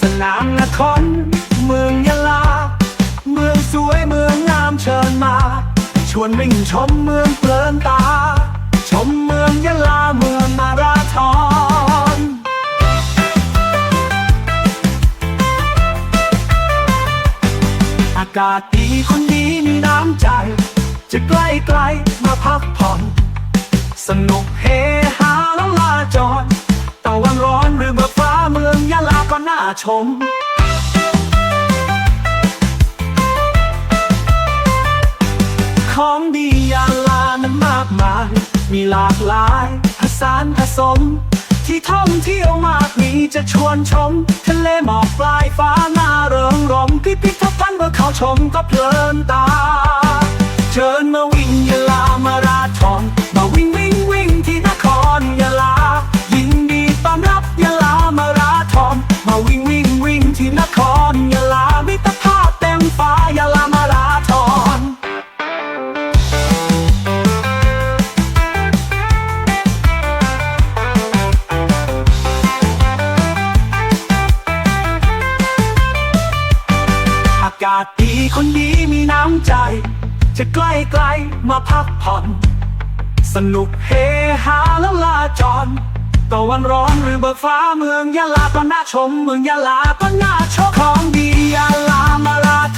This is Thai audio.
สนามนคร เมืองยะลา เมืองสวยเมืองงามเชิญมา ชวนวิ่งชมเมืองเพลินตา ชมเมืองยะลาเมืองมาราธอนอากาศดีคนดีมีน้ำใจ จะใกล้ไกลๆมาพักผ่อน สนุกเฮฮาแล้วลาจรต ก็น่าชมของดียาลานั้นมากมาย มีหลากหลายผสานผสม ที่ท่องเที่ยวมากมีจะชวนชม ทะเลหมอกปลายฟ้าหน้าเริงรมพิพิธภัณฑ์เมื่อเขาชมก็เพลินตา เชิญมาวิากดีคนดีมีน้ำใจ จะใกล้ไกลๆมาพักผ่อน สนุกเฮฮาแล้วลาจรตะวันร้อนหรือเบิกฟ้าเมืองยะลาก็น่าชม เมืองยะลาก็น่าชมของดียะลามาลาท